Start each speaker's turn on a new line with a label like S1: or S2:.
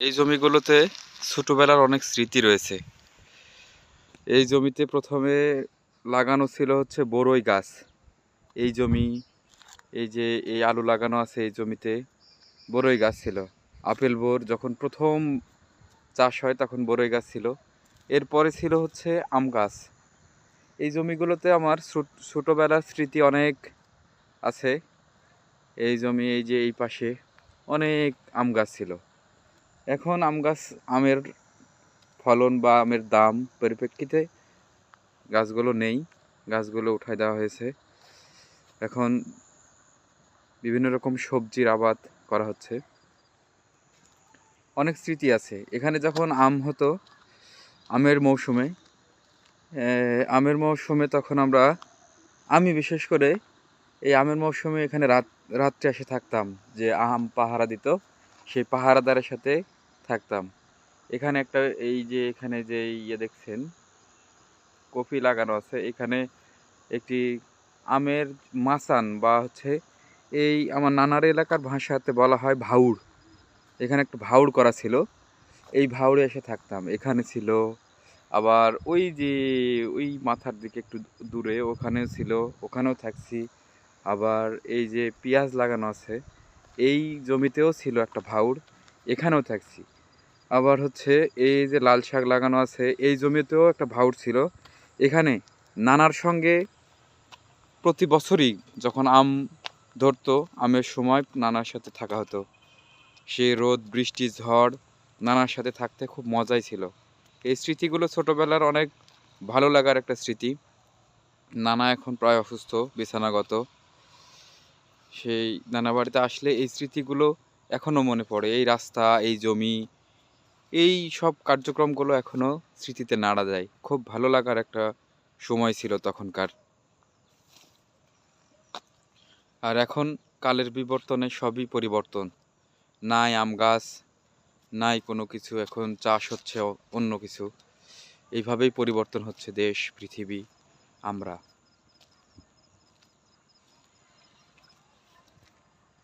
S1: এই জমিগুলোতে ছোটোবেলার অনেক স্মৃতি রয়েছে। এই জমিতে প্রথমে লাগানো ছিল হচ্ছে বড়ই গাছ। এই জমি, এই যে এই আলু লাগানো আছে এই জমিতে বড়ই গাছ ছিল। আপেল বোর যখন প্রথম চাষ হয় তখন বড়ই গাছ ছিল। এরপরে ছিল হচ্ছে আম গাছ। এই জমিগুলোতে আমার ছোট- ছোটবেলার স্মৃতি অনেক আছে। এই জমি, এই যে এই পাশে অনেক আম গাছ ছিল। এখন আম গাছ, আমের ফলন বা আমের দাম পরিপ্রেক্ষিতে গাছগুলো নেই। গাছগুলো উঠায় দেওয়া হয়েছে। এখন বিভিন্ন রকম সবজির আবাদ করা হচ্ছে। অনেক স্মৃতি আছে। এখানে যখন আম হতো, আমের মৌসুমে আমের মৌসুমে তখন আমরা আমি বিশেষ করে এই আমের মৌসুমে এখানে রাত, রাত্রে এসে থাকতাম যে আম পাহারা দিত। সেই পাহারাদারের সাথে থাকতাম। এখানে একটা এই যে এখানে যে ইয়ে দেখছেন, কফি লাগানো আছে। এখানে একটি আমের মাসান বা হচ্ছে এই আমার নানার এলাকার ভাষাতে বলা হয় ভাউড় এখানে একটা ভাউড় করা ছিল। এই ভাউড়ে এসে থাকতাম। এখানে ছিল আবার ওই যে ওই মাথার দিকে একটু দূরে ওখানেও ছিল, ওখানেও থাকছি। আবার এই যে পেঁয়াজ লাগানো আছে, এই জমিতেও ছিল একটা ভাউড় এখানেও থাকছি। আবার হচ্ছে এই যে লাল শাক লাগানো আছে, এই জমিতেও একটা ভাউড় ছিল। এখানে নানার সঙ্গে প্রতি বছরই যখন আম ধরতো, আমের সময় নানার সাথে থাকা হতো। সে রোদ, বৃষ্টি, ঝড়, নানার সাথে থাকতে খুব মজাই ছিল। এই স্মৃতিগুলো ছোটোবেলার অনেক ভালো লাগার একটা স্মৃতি। নানা এখন প্রায় অসুস্থ, বিছানাগত। সেই নানা বাড়িতে আসলে এই স্মৃতিগুলো এখনও মনে পড়ে। এই রাস্তা, এই জমি এই সব কার্যক্রমগুলো এখনও স্মৃতিতে নাড়া যায়। খুব ভালো লাগার একটা সময় ছিল তখনকার। আর এখন কালের বিবর্তনে সবই পরিবর্তন। নাই আম গাছ, নাই কোনো কিছু, এখন চাষ হচ্ছে অন্য কিছু। এইভাবেই পরিবর্তন হচ্ছে দেশ, পৃথিবী, আমরা।